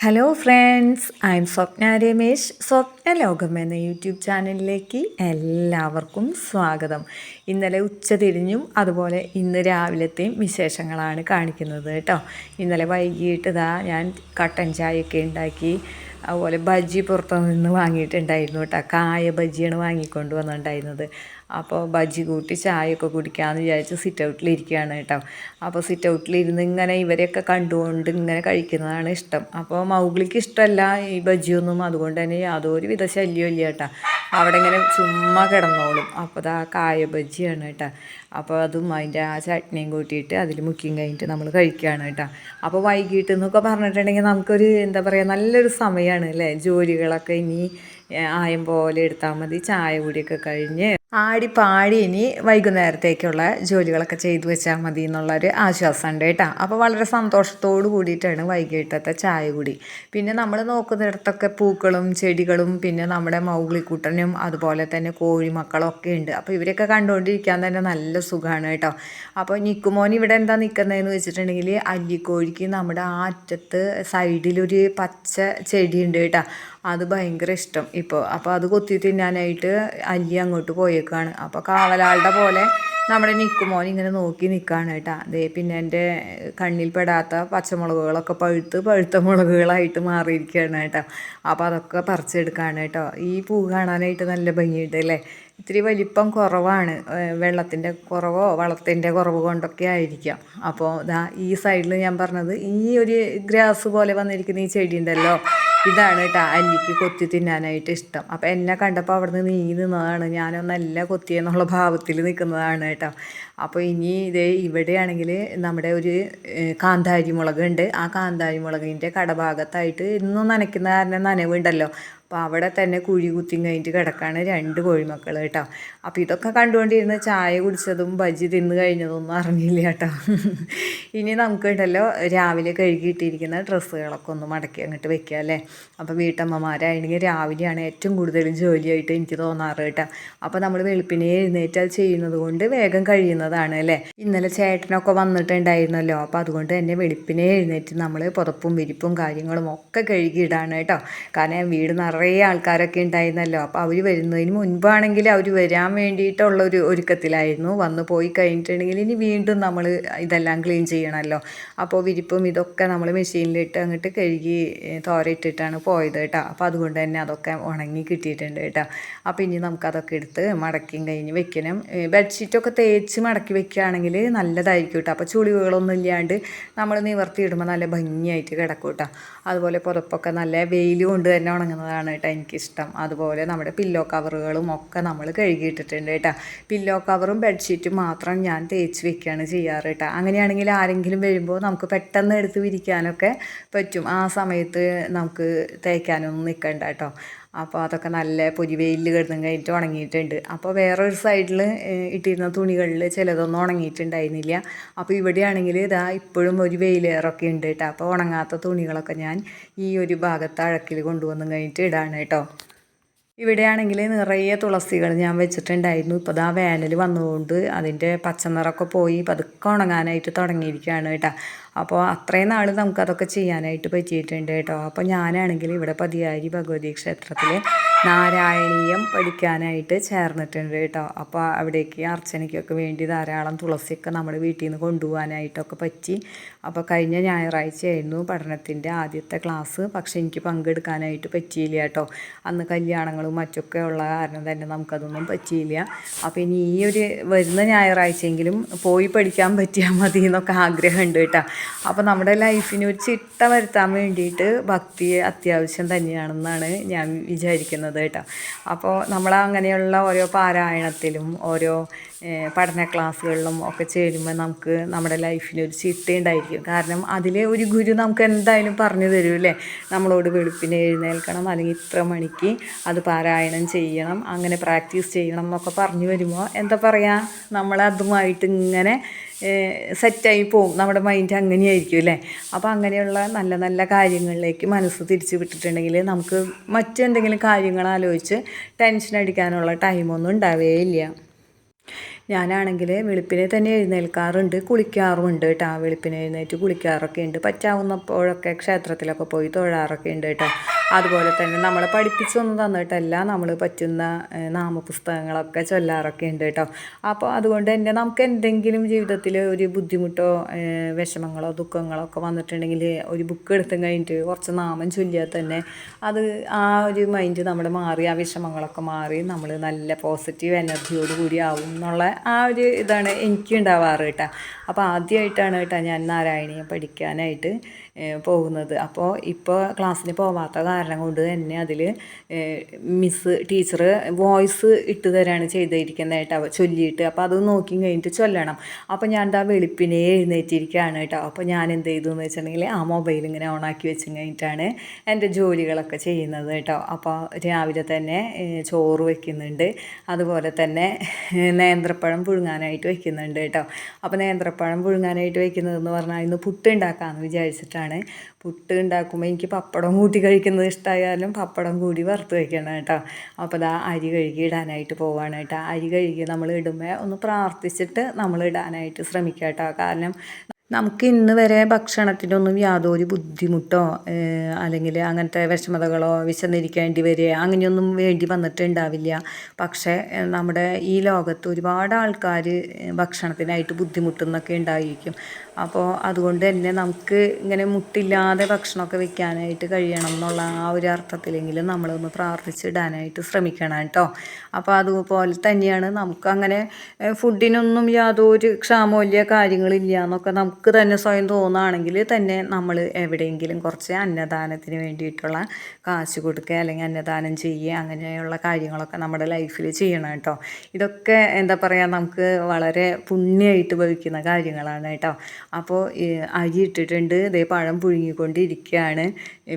Hello friends I'm Swapna Ramesh Swapna ലോകം എന്ന YouTube ചാനലിലേക്ക് എല്ലാവർക്കും സ്വാഗതം. ഇന്നലെ ഉച്ചതിരിഞ്ഞും അതുപോലെ ഇന്ന് രാവിലത്തെയും വിശേഷങ്ങളാണ് കാണിക്കുന്നത് കേട്ടോ. ഇന്നലെ വൈകിട്ട് ഇതാ ഞാൻ കട്ടൻ ചായയൊക്കെ ഉണ്ടാക്കി അതുപോലെ ബജ്ജി പുറത്തു നിന്ന് വാങ്ങിയിട്ടുണ്ടായിരുന്നു കേട്ടോ. കായ ബജ്ജിയാണ് വാങ്ങിക്കൊണ്ട് വന്നിട്ടുണ്ടായിരുന്നത്. അപ്പോൾ ബജ്ജി കൂട്ടി ചായയൊക്കെ കുടിക്കാമെന്ന് വിചാരിച്ച് സിറ്റ് ഔട്ടിലിരിക്കുകയാണ് കേട്ടോ. അപ്പോൾ സിറ്റ് ഔട്ടിലിരുന്ന് ഇങ്ങനെ ഇവരെയൊക്കെ കണ്ടുകൊണ്ട് ഇങ്ങനെ കഴിക്കുന്നതാണ് ഇഷ്ടം. അപ്പോൾ മൗഗ്ലിക്ക് ഇഷ്ടമല്ല ഈ ബജ്ജിയൊന്നും. അതുകൊണ്ട് തന്നെ യാതൊരു വിധ ശല്യമില്ല കേട്ടോ. അവിടെ ഇങ്ങനെ ചുമ്മാ കിടന്നോളും. അപ്പോൾ അതാ കായ ബജ്ജിയാണ് കേട്ടോ. അപ്പോൾ അതും അതിന്റെ ആ ചട്നിയും കൂട്ടിയിട്ട് അതിൽ മുക്കിയും കഴിഞ്ഞിട്ട് നമ്മൾ കഴിക്കുകയാണ് കേട്ടോ. അപ്പോൾ വൈകിട്ട് എന്നൊക്കെ പറഞ്ഞിട്ടുണ്ടെങ്കിൽ നമുക്കൊരു എന്താ പറയുക നല്ലൊരു സമയമാണ് അല്ലേ? ജോലികളൊക്കെ ഇനി ആയം പോലെ എടുത്താൽ മതി. ചായ കൂടിയൊക്കെ കഴിഞ്ഞ് ആടി പാടി ഇനി വൈകുന്നേരത്തേക്കുള്ള ജോലികളൊക്കെ ചെയ്തു വെച്ചാൽ മതി എന്നുള്ളൊരു ആശ്വാസമുണ്ട് കേട്ടോ. അപ്പോൾ വളരെ സന്തോഷത്തോടു കൂടിയിട്ടാണ് വൈകിട്ടത്തെ ചായ കൂടി. പിന്നെ നമ്മൾ നോക്കുന്നിടത്തൊക്കെ പൂക്കളും ചെടികളും പിന്നെ നമ്മുടെ മൗഗ്ലിക്കുട്ടനും അതുപോലെ തന്നെ കോഴിമക്കളും ഒക്കെ ഉണ്ട്. അപ്പോൾ ഇവരൊക്കെ കണ്ടുകൊണ്ടിരിക്കാൻ തന്നെ നല്ല സുഖമാണ് കേട്ടോ. അപ്പോൾ നിക്കുമോൻ ഇവിടെ എന്താ നിൽക്കുന്നതെന്ന് വെച്ചിട്ടുണ്ടെങ്കിൽ അല്ലിക്കോഴിക്ക് നമ്മുടെ ആ അറ്റത്ത് സൈഡിലൊരു പച്ച ചെടിയുണ്ട് കേട്ടോ. അത് ഭയങ്കര ഇഷ്ടം. ഇപ്പോൾ അപ്പോൾ അത് കൊത്തി തിന്നാനായിട്ട് അല്ലി അങ്ങോട്ട് പോയേക്കാണ്. അപ്പോൾ കാവലാളുടെ പോലെ നമ്മുടെ നിക്കുമോൻ ഇങ്ങനെ നോക്കി നിൽക്കുകയാണ് കേട്ടോ. അതേ പിന്നെ എന്റെ കണ്ണിൽ പെടാത്ത പച്ചമുളകുകളൊക്കെ പഴുത്ത് പഴുത്ത മുളകുകളായിട്ട് മാറിയിരിക്കുകയാണ് കേട്ടോ. അപ്പോൾ അതൊക്കെ പറിച്ചെടുക്കുകയാണ് കേട്ടോ. ഈ പൂ കാണാനായിട്ട് നല്ല ഭംഗിയുണ്ട് അല്ലേ? ഇത്തിരി വലിപ്പം കുറവാണ്. വെള്ളത്തിന്റെ കുറവോ വളത്തിന്റെ കുറവ് കൊണ്ടൊക്കെ ആയിരിക്കാം. അപ്പോൾ ഇതാ ഈ സൈഡിൽ ഞാൻ പറഞ്ഞത് ഈ ഒരു ഗ്രാസ് പോലെ വന്നിരിക്കുന്ന ഈ ചെടി ഉണ്ടല്ലോ ഇതാണ് കേട്ടോ അല്ലിക്ക് കൊത്തി തിന്നാനായിട്ട് ഇഷ്ടം. അപ്പോൾ എന്നെ കണ്ടപ്പോൾ അവിടെ നിന്ന് നീ നിന്നതാണ്. ഞാനൊന്നല്ല കൊത്തിയെന്നുള്ള ഭാവത്തിൽ നിൽക്കുന്നതാണ് കേട്ടോ അപ്പോൾ ഇനി ഇതേ ഇവിടെയാണെങ്കിൽ നമ്മുടെ ഒരു കാന്താരി മുളക് ഉണ്ട് ആ കാന്താരി മുളകിന്റെ കടഭാഗത്തായിട്ട് ഇന്നും നനയ്ക്കുന്ന കാരണം നനവുണ്ടല്ലോ. അപ്പോൾ അവിടെ തന്നെ കുഴി കുത്തി കഴിഞ്ഞിട്ട് കിടക്കാണ് രണ്ട് കോഴിമക്കൾ കേട്ടോ. അപ്പോൾ ഇതൊക്കെ കണ്ടുകൊണ്ടിരുന്ന ചായ കുടിച്ചതും ബജ്ജി തിന്ന് കഴിഞ്ഞതൊന്നും അറിഞ്ഞില്ല കേട്ടോ. ഇനി നമുക്ക് ഉണ്ടല്ലോ രാവിലെ കഴുകിയിട്ടിരിക്കുന്ന ഡ്രസ്സുകളൊക്കെ ഒന്ന് മടക്കി അങ്ങോട്ട് വെക്കുക അല്ലേ? അപ്പോൾ വീട്ടമ്മമാരാണെങ്കിൽ രാവിലെയാണ് ഏറ്റവും കൂടുതൽ ജോലിയായിട്ട് എനിക്ക് തോന്നാറ് കേട്ടോ. അപ്പോൾ നമ്മൾ വെളുപ്പിനെ എഴുന്നേറ്റാൽ ചെയ്യുന്നത് കൊണ്ട് വേഗം കഴിയുന്നതാണ് അല്ലേ? ഇന്നലെ ചേട്ടനൊക്കെ വന്നിട്ടുണ്ടായിരുന്നല്ലോ. അപ്പോൾ അതുകൊണ്ട് തന്നെ വെളുപ്പിനെ എഴുന്നേറ്റ് നമ്മൾ പുതപ്പും വിരിപ്പും കാര്യങ്ങളും ഒക്കെ കഴുകിയിടാണ് കേട്ടോ. കാരണം വീട് നിറ നിറയെ ആൾക്കാരൊക്കെ ഉണ്ടായിരുന്നല്ലോ. അപ്പോൾ അവർ വരുന്നതിന് മുൻപാണെങ്കിൽ അവർ വരാൻ വേണ്ടിയിട്ടുള്ള ഒരു ഒരുക്കത്തിലായിരുന്നു. വന്ന് പോയി കഴിഞ്ഞിട്ടുണ്ടെങ്കിൽ ഇനി വീണ്ടും നമ്മൾ ഇതെല്ലാം ക്ലീൻ ചെയ്യണമല്ലോ അപ്പോൾ വിരിപ്പും ഇതൊക്കെ നമ്മൾ മെഷീനിലിട്ട് അങ്ങോട്ട് കഴുകി തോരയിട്ടിട്ടാണ് പോയത് കേട്ടോ. അപ്പോൾ അതുകൊണ്ട് തന്നെ അതൊക്കെ ഉണങ്ങി കിട്ടിയിട്ടുണ്ട് കേട്ടോ. അപ്പോൾ ഇനി നമുക്കതൊക്കെ എടുത്ത് മടക്കിയും കഴിഞ്ഞ് വെക്കണം. ബെഡ്ഷീറ്റൊക്കെ തേച്ച് മടക്കി വെക്കുകയാണെങ്കിൽ നല്ലതായിരിക്കും കേട്ടോ. അപ്പോൾ ചുളിവുകളൊന്നും ഇല്ലാണ്ട് നമ്മൾ നിവർത്തിയിടുമ്പോൾ നല്ല ഭംഗിയായിട്ട് കിടക്കും കേട്ടോ. അതുപോലെ പുറപ്പൊക്കെ നല്ല വെയിൽ കൊണ്ട് തന്നെ ഉണങ്ങുന്നതാണ് കേട്ടോ എനിക്കിഷ്ടം. അതുപോലെ നമ്മുടെ പില്ലോ കവറുകളും ഒക്കെ നമ്മൾ കഴുകിയിട്ടിട്ടുണ്ട് കേട്ടോ. പില്ലോ കവറും ബെഡ്ഷീറ്റും മാത്രം ഞാൻ തേച്ച് വെക്കുകയാണ് ചെയ്യാറ് കേട്ടോ. അങ്ങനെയാണെങ്കിൽ ആരെങ്കിലും വരുമ്പോൾ നമുക്ക് പെട്ടെന്ന് എടുത്ത് വിരിക്കാനൊക്കെ പറ്റും. ആ സമയത്ത് നമുക്ക് തേക്കാനൊന്നും നിൽക്കണ്ട കേട്ടോ. അപ്പോൾ അതൊക്കെ നല്ല പൊരിവെയിൽ കിടന്നും കഴിഞ്ഞിട്ട് ഉണങ്ങിയിട്ടുണ്ട്. അപ്പോൾ വേറൊരു സൈഡിൽ ഇട്ടിരുന്ന തുണികളിൽ ചിലതൊന്നും ഉണങ്ങിയിട്ടുണ്ടായിരുന്നില്ല. അപ്പോൾ ഇവിടെയാണെങ്കിൽ ഇതാ ഇപ്പോഴും ഒരു വെയിലേറൊക്കെ ഉണ്ട് കേട്ടോ അപ്പോൾ ഉണങ്ങാത്ത തുണികളൊക്കെ ഞാൻ ഈ ഒരു ഭാഗത്ത് അഴക്കിൽ കൊണ്ടുവന്നും കഴിഞ്ഞിട്ട് ഇടാണ് കേട്ടോ ഇവിടെയാണെങ്കിൽ നിറയെ തുളസികൾ ഞാൻ വെച്ചിട്ടുണ്ടായിരുന്നു. ഇപ്പോൾ ദാ വേനൽ വന്നുകൊണ്ട് അതിന്റെ പച്ചനിറമൊക്കെ പോയി പതുക്കെ ഉണങ്ങാനായിട്ട് തുടങ്ങിയിരിക്കുകയാണ് കേട്ടോ. അപ്പോൾ അത്രയും നാൾ നമുക്കതൊക്കെ ചെയ്യാനായിട്ട് പറ്റിയിട്ടുണ്ട് കേട്ടോ. അപ്പോൾ ഞാനാണെങ്കിൽ ഇവിടെ പതിയാരി ഭഗവതി ക്ഷേത്രത്തിൽ നാരായണീയം പഠിക്കാനായിട്ട് ചേർന്നിട്ടുണ്ട് കേട്ടോ. അപ്പോൾ അവിടേക്ക് അർച്ചനയ്ക്കൊക്കെ വേണ്ടി ധാരാളം തുളസിയൊക്കെ നമ്മുടെ വീട്ടിൽ നിന്ന് കൊണ്ടുപോകാനായിട്ടൊക്കെ പറ്റി. അപ്പോൾ കഴിഞ്ഞ ഞായറാഴ്ചയായിരുന്നു പഠനത്തിന്റെ ആദ്യത്തെ ക്ലാസ്. പക്ഷേ എനിക്ക് പങ്കെടുക്കാനായിട്ട് പറ്റിയില്ല കേട്ടോ. അന്ന് കല്യാണങ്ങളും മറ്റൊക്കെ ഉള്ള കാരണം തന്നെ നമുക്കതൊന്നും പറ്റിയില്ല. അപ്പോൾ ഇനി ഈ ഒരു വരുന്ന ഞായറാഴ്ചയെങ്കിലും പോയി പഠിക്കാൻ പറ്റിയാൽ മതി എന്നൊക്കെ ആഗ്രഹമുണ്ട് കേട്ടോ. അപ്പോൾ നമ്മുടെ ലൈഫിന് ഒരു ചിട്ട വരുത്താൻ വേണ്ടിയിട്ട് ഭക്തി അത്യാവശ്യം തന്നെയാണെന്നാണ് ഞാൻ വിചാരിക്കുന്നത്. കേട്ടോ. അപ്പോൾ നമ്മൾ അങ്ങനെയുള്ള ഓരോ പാരായണത്തിലും ഓരോ പഠന ക്ലാസ്സുകളിലും ഒക്കെ ചേരുമ്പോൾ നമുക്ക് നമ്മുടെ ലൈഫിന് ഒരു ചിട്ടയുണ്ടായിരിക്കും കാരണം അതിൽ ഒരു ഗുരു നമുക്ക് എന്തായാലും പറഞ്ഞു തരുമല്ലേ നമ്മളോട് വെളുപ്പിന് എഴുന്നേൽക്കണം അല്ലെങ്കിൽ ഇത്ര മണിക്ക് അത് പാരായണം ചെയ്യണം അങ്ങനെ പ്രാക്ടീസ് ചെയ്യണം എന്നൊക്കെ പറഞ്ഞു വരുമ്പോൾ എന്താ പറയുക നമ്മളതുമായിട്ട് ഇങ്ങനെ സെറ്റായി പോവും നമ്മുടെ മൈൻഡ് അങ്ങനെയായിരിക്കും അല്ലേ? അപ്പോൾ അങ്ങനെയുള്ള നല്ല നല്ല കാര്യങ്ങളിലേക്ക് മനസ്സ് തിരിച്ചു വിട്ടിട്ടുണ്ടെങ്കിൽ നമുക്ക് മറ്റെന്തെങ്കിലും കാര്യങ്ങൾ ആലോചിച്ച് ടെൻഷൻ അടിക്കാനുള്ള ടൈമൊന്നും ഉണ്ടാവുകയില്ല ഞാനാണെങ്കിൽ വെളുപ്പിനെ തന്നെ എഴുന്നേൽക്കാറുണ്ട് കുളിക്കാറുമുണ്ട് കേട്ടോ. വെളുപ്പിനെ എഴുന്നേറ്റ് കുളിക്കാറൊക്കെ ഉണ്ട്. പറ്റാവുന്നപ്പോഴൊക്കെ ക്ഷേത്രത്തിലൊക്കെ പോയി തൊഴാറൊക്കെ ഉണ്ട് കേട്ടോ. അതുപോലെ തന്നെ നമ്മളെ പഠിപ്പിച്ചൊന്നും തന്നിട്ടല്ല നമ്മൾ പറ്റുന്ന നാമപുസ്തകങ്ങളൊക്കെ ചൊല്ലാറൊക്കെ ഉണ്ട് കേട്ടോ. അപ്പോൾ അതുകൊണ്ട് തന്നെ നമുക്ക് എന്തെങ്കിലും ജീവിതത്തിൽ ഒരു ബുദ്ധിമുട്ടോ വിഷമങ്ങളോ ദുഃഖങ്ങളോ ഒക്കെ വന്നിട്ടുണ്ടെങ്കിൽ ഒരു ബുക്ക് എടുത്ത് കഴിഞ്ഞിട്ട് കുറച്ച് നാമം ചൊല്ലിയാൽ തന്നെ അത് ആ ഒരു മൈൻഡ് നമ്മുടെ മാറി ആ വിഷമങ്ങളൊക്കെ മാറി നമ്മൾ നല്ല പോസിറ്റീവ് എനർജിയോട് കൂടി ആവും എന്നുള്ള ആ ഒരു ഇതാണ് എനിക്ക് ഉണ്ടാവാറ് കേട്ടോ. അപ്പോൾ ആദ്യമായിട്ടാണ് കേട്ടോ ഞാൻ നാരായണീയം പഠിക്കാനായിട്ട് പോകുന്നത്. അപ്പോൾ ഇപ്പോൾ ക്ലാസ്സിന് പോവാത്ത കാരണം കൊണ്ട് തന്നെ അതിൽ മിസ് ടീച്ചർ വോയിസ് ഇട്ട് തരാണ് ചെയ്തിരിക്കുന്നത് കേട്ടോ ചൊല്ലിയിട്ട്. അപ്പോൾ അത് നോക്കി കഴിഞ്ഞിട്ട് ചൊല്ലണം. അപ്പോൾ ഞാൻ എന്താ വെളുപ്പിനെ എഴുന്നേറ്റിരിക്കുകയാണ് കേട്ടോ. അപ്പോൾ ഞാൻ എന്ത് ചെയ്തു എന്ന് വെച്ചിട്ടുണ്ടെങ്കിൽ ആ മൊബൈൽ ഇങ്ങനെ ഓണാക്കി വെച്ച് കഴിഞ്ഞിട്ടാണ് എന്റെ ജോലികളൊക്കെ ചെയ്യുന്നത് കേട്ടോ. അപ്പോൾ രാവിലെ തന്നെ ചോറ് വയ്ക്കുന്നുണ്ട് അതുപോലെ തന്നെ നേന്ത്രപ്പഴം പുഴുങ്ങാനായിട്ട് വയ്ക്കുന്നുണ്ട് കേട്ടോ. അപ്പോൾ നേന്ത്രപ്പഴം പുഴുങ്ങാനായിട്ട് വയ്ക്കുന്നതെന്ന് പറഞ്ഞാൽ ഇന്ന് പുട്ട് ഉണ്ടാക്കാമെന്ന് വിചാരിച്ചിട്ടാണ് പുട്ട് ഉണ്ടാക്കുമ്പോൾ എനിക്ക് പപ്പടം കൂട്ടി കഴിക്കുന്നത് ഇഷ്ടമായാലും പപ്പടം കൂടി വറുത്ത് കഴിക്കണം കേട്ടോ. അപ്പോൾ ദാ അരി കഴുകി ഇടാനായിട്ട് പോവാണ് കേട്ടോ. അരി കഴുകി നമ്മൾ ഇടുമ്പോൾ ഒന്ന് പ്രാർത്ഥിച്ചിട്ട് നമ്മൾ ഇടാനായിട്ട് ശ്രമിക്കുക കേട്ടോ. കാരണം നമുക്ക് ഇന്ന് വരെ ഭക്ഷണത്തിനൊന്നും യാതൊരു ബുദ്ധിമുട്ടോ അല്ലെങ്കിൽ അങ്ങനത്തെ വിഷമതകളോ വിശന്നിരിക്കേണ്ടി വരിക അങ്ങനെയൊന്നും വേണ്ടി വന്നിട്ടുണ്ടാവില്ല. പക്ഷേ നമ്മുടെ ഈ ലോകത്ത് ഒരുപാട് ആൾക്കാർ ഭക്ഷണത്തിനായിട്ട് ബുദ്ധിമുട്ടുന്നൊക്കെ ഉണ്ടായിരിക്കും. അപ്പോൾ അതുകൊണ്ട് തന്നെ നമുക്ക് ഇങ്ങനെ മുട്ടില്ലാതെ ഭക്ഷണമൊക്കെ വെക്കാനായിട്ട് കഴിയണം എന്നുള്ള ആ ഒരു അർത്ഥത്തിലെങ്കിലും നമ്മളൊന്ന് പ്രാർത്ഥിച്ചിടാനായിട്ട് ശ്രമിക്കണം കേട്ടോ. അപ്പോൾ അതുപോലെ തന്നെയാണ് നമുക്ക് അങ്ങനെ ഫുഡിനൊന്നും യാതൊരു ക്ഷാമമില്ല കാര്യങ്ങളില്ല എന്നൊക്കെ നമുക്ക് തന്നെ സ്വയം തോന്നുകയാണെങ്കിൽ തന്നെ നമ്മൾ എവിടെയെങ്കിലും കുറച്ച് അന്നദാനത്തിന് വേണ്ടിയിട്ടുള്ള കാശ് കൊടുക്കുക അല്ലെങ്കിൽ അന്നദാനം ചെയ്യുക അങ്ങനെയുള്ള കാര്യങ്ങളൊക്കെ നമ്മുടെ ലൈഫിൽ ചെയ്യണം കേട്ടോ. ഇതൊക്കെ എന്താ പറയുക നമുക്ക് വളരെ പുണ്യമായിട്ട് ഭവിക്കുന്ന കാര്യങ്ങളാണ് കേട്ടോ. അപ്പോൾ അരി ഇട്ടിട്ടുണ്ട് ഇതേ പഴം പുഴുങ്ങിക്കൊണ്ടിരിക്കുകയാണ്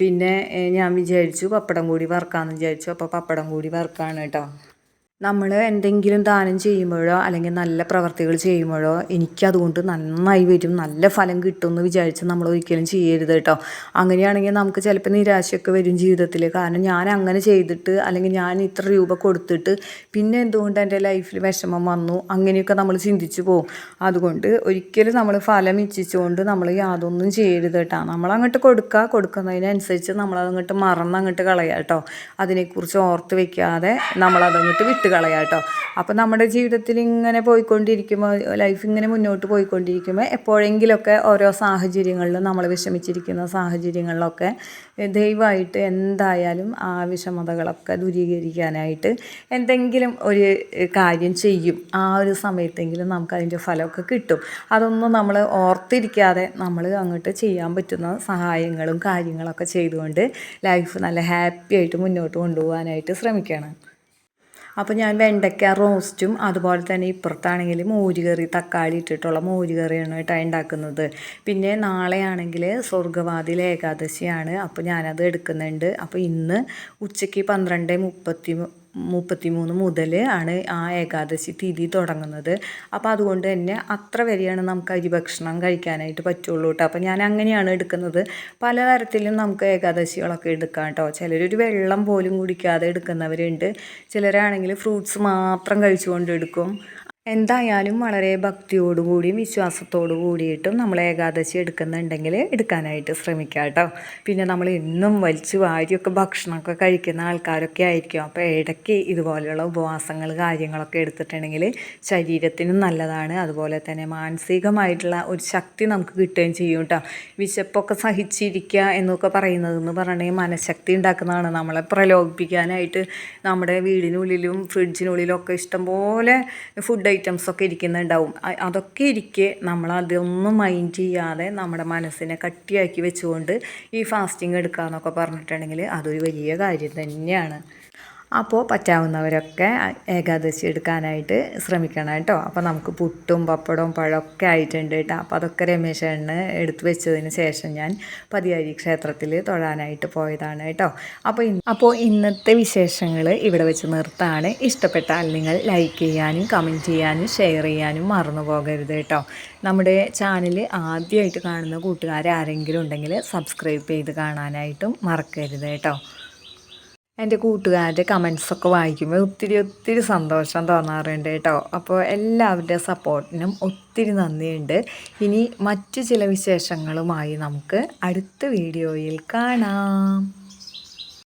പിന്നെ ഞാൻ വിചാരിച്ചു പപ്പടം കൂടി വറുക്കാമെന്ന് വിചാരിച്ചു. അപ്പോൾ പപ്പടം കൂടി വറുക്കാണ് കേട്ടോ. നമ്മൾ എന്തെങ്കിലും ദാനം ചെയ്യുമ്പോഴോ അല്ലെങ്കിൽ നല്ല പ്രവർത്തികൾ ചെയ്യുമ്പോഴോ എനിക്കതുകൊണ്ട് നന്നായി വരും നല്ല ഫലം കിട്ടും എന്ന് വിചാരിച്ച് നമ്മൾ ഒരിക്കലും ചെയ്യരുത് കേട്ടോ. അങ്ങനെയാണെങ്കിൽ നമുക്ക് ചിലപ്പോൾ നിരാശയൊക്കെ വരും ജീവിതത്തിൽ കാരണം ഞാൻ അങ്ങനെ ചെയ്തിട്ട് അല്ലെങ്കിൽ ഞാൻ ഇത്ര രൂപ കൊടുത്തിട്ട് പിന്നെ എന്തുകൊണ്ട് എന്റെ ലൈഫിൽ വിഷമം വന്നു? അങ്ങനെയൊക്കെ നമ്മൾ ചിന്തിച്ചു പോകും. അതുകൊണ്ട് ഒരിക്കലും നമ്മൾ ഫലം ഇച്ഛിച്ചുകൊണ്ട് നമ്മൾ യാതൊന്നും ചെയ്യരുത് കേട്ടോ. നമ്മളങ്ങോട്ട് കൊടുക്കുക കൊടുക്കുന്നതിനനുസരിച്ച് നമ്മളതങ്ങോട്ട് മറന്ന് അങ്ങോട്ട് കളയാം കേട്ടോ. അതിനെക്കുറിച്ച് ഓർത്ത് വെക്കാതെ നമ്മളതങ്ങോട്ട് വിട്ട് കളയുക കേട്ടോ അപ്പോൾ നമ്മുടെ ജീവിതത്തിൽ ഇങ്ങനെ പോയിക്കൊണ്ടിരിക്കുമ്പോൾ ലൈഫ് ഇങ്ങനെ മുന്നോട്ട് പോയിക്കൊണ്ടിരിക്കുമ്പോൾ എപ്പോഴെങ്കിലുമൊക്കെ ഓരോ സാഹചര്യങ്ങളിലും നമ്മൾ വിഷമിച്ചിരിക്കുന്ന സാഹചര്യങ്ങളിലൊക്കെ ദയവായിട്ട് എന്തായാലും ആ വിഷമതകളൊക്കെ ദൂരീകരിക്കാനായിട്ട് എന്തെങ്കിലും ഒരു കാര്യം ചെയ്യും. ആ ഒരു സമയത്തെങ്കിലും നമുക്ക് അതിന്റെ ഫലമൊക്കെ കിട്ടും. അതൊന്നും നമ്മൾ ഓർത്തിരിക്കാതെ നമ്മൾ അങ്ങോട്ട് ചെയ്യാൻ പറ്റുന്ന സഹായങ്ങളും കാര്യങ്ങളൊക്കെ ചെയ്തുകൊണ്ട് ലൈഫ് നല്ല ഹാപ്പി ആയിട്ട് മുന്നോട്ട് കൊണ്ടുപോകാനായിട്ട് ശ്രമിക്കണം. അപ്പോൾ ഞാൻ വെണ്ടയ്ക്ക റോസ്റ്റും അതുപോലെ തന്നെ ഇപ്പുറത്താണെങ്കിൽ മോരുകറി തക്കാളി ഇട്ടിട്ടുള്ള മോരുകറിയാണ് കേട്ടോ ഉണ്ടാക്കുന്നത്. പിന്നെ നാളെയാണെങ്കിൽ സ്വർഗവാതിൽ ഏകാദശിയാണ്. അപ്പോൾ ഞാനത് എടുക്കുന്നുണ്ട്. അപ്പോൾ ഇന്ന് ഉച്ചയ്ക്ക് പന്ത്രണ്ട് മുപ്പത്തി മുപ്പത്തിമൂന്ന് മുതൽ ആണ് ആ ഏകാദശി തിഥി തുടങ്ങുന്നത്. അപ്പോൾ അതുകൊണ്ട് തന്നെ അത്ര വരെയാണ് നമുക്ക് അരി ഭക്ഷണം കഴിക്കാനായിട്ട് പറ്റുള്ളൂ കേട്ടോ അപ്പോൾ ഞാൻ അങ്ങനെയാണ് എടുക്കുന്നത്. പലതരത്തിലും നമുക്ക് ഏകാദശികളൊക്കെ എടുക്കാം കേട്ടോ ചിലരൊരു വെള്ളം പോലും കുടിക്കാതെ എടുക്കുന്നവരുണ്ട്. ചിലരാണെങ്കിൽ ഫ്രൂട്ട്സ് മാത്രം കഴിച്ചുകൊണ്ട് എടുക്കും. എന്തായാലും വളരെ ഭക്തിയോടുകൂടിയും വിശ്വാസത്തോടു കൂടിയിട്ടും നമ്മൾ ഏകാദശി എടുക്കുന്നുണ്ടെങ്കിൽ എടുക്കാനായിട്ട് ശ്രമിക്കുക കേട്ടോ. പിന്നെ നമ്മൾ ഇന്നും വലിച്ചു വാരിയൊക്കെ ഭക്ഷണമൊക്കെ കഴിക്കുന്ന ആൾക്കാരൊക്കെ ആയിരിക്കും. അപ്പോൾ ഇടയ്ക്ക് ഇതുപോലെയുള്ള ഉപവാസങ്ങൾ കാര്യങ്ങളൊക്കെ എടുത്തിട്ടുണ്ടെങ്കിൽ ശരീരത്തിനും നല്ലതാണ്. അതുപോലെ തന്നെ മാനസികമായിട്ടുള്ള ഒരു ശക്തി നമുക്ക് കിട്ടുകയും ചെയ്യും കേട്ടോ. വിശപ്പൊക്കെ സഹിച്ചിരിക്കുക എന്നൊക്കെ പറയുന്നതെന്ന് പറഞ്ഞിട്ടുണ്ടെങ്കിൽ മനഃശക്തി ഉണ്ടാക്കുന്നതാണ്. നമ്മളെ പ്രലോഭിപ്പിക്കാനായിട്ട് നമ്മുടെ വീടിനുള്ളിലും ഫ്രിഡ്ജിനുള്ളിലും ഒക്കെ ഇഷ്ടംപോലെ ഫുഡ് ഐറ്റംസ് ഒക്കെ ഇരിക്കുന്നുണ്ടാവും. അതൊക്കെ ഇരിക്കെ നമ്മൾ അതൊന്നും മൈൻഡ് ചെയ്യാതെ നമ്മുടെ മനസ്സിനെ കട്ടിയാക്കി വെച്ചുകൊണ്ട് ഈ ഫാസ്റ്റിംഗ് എടുക്കുക എന്നൊക്കെ പറഞ്ഞിട്ടുണ്ടെങ്കിൽ അതൊരു വലിയ കാര്യം തന്നെയാണ്. അപ്പോൾ പറ്റാവുന്നവരൊക്കെ ഏകാദശി എടുക്കാനായിട്ട് ശ്രമിക്കണം കേട്ടോ. അപ്പോൾ നമുക്ക് പുട്ടും പപ്പടവും പഴമൊക്കെ ആയിട്ടുണ്ട് കേട്ടോ. അപ്പോൾ അതൊക്കെ രമേശ് എണ്ണ എടുത്തു വെച്ചതിന് ശേഷം ഞാൻ പതിയാരി ക്ഷേത്രത്തിൽ തൊഴാനായിട്ട് പോയതാണ് കേട്ടോ. അപ്പോൾ അപ്പോൾ ഇന്നത്തെ വിശേഷങ്ങൾ ഇവിടെ വെച്ച് നിർത്താണ്. ഇഷ്ടപ്പെട്ടാൽ നിങ്ങൾ ലൈക്ക് ചെയ്യാനും കമന്റ് ചെയ്യാനും ഷെയർ ചെയ്യാനും മറന്നു പോകരുത് കേട്ടോ. നമ്മുടെ ചാനൽ ആദ്യമായിട്ട് കാണുന്ന കൂട്ടുകാർ ആരെങ്കിലും ഉണ്ടെങ്കിൽ സബ്സ്ക്രൈബ് ചെയ്ത് കാണാനായിട്ടും മറക്കരുത് കേട്ടോ. എന്റെ കൂട്ടുകാരുടെ കമൻസൊക്കെ വായിക്കുമ്പോൾ ഒത്തിരി ഒത്തിരി സന്തോഷം തോന്നാറുണ്ട് കേട്ടോ. അപ്പോൾ എല്ലാവരുടെ സപ്പോർട്ടിനും ഒത്തിരി നന്ദിയുണ്ട്. ഇനി മറ്റു ചില വിശേഷങ്ങളുമായി നമുക്ക് അടുത്ത വീഡിയോയിൽ കാണാം.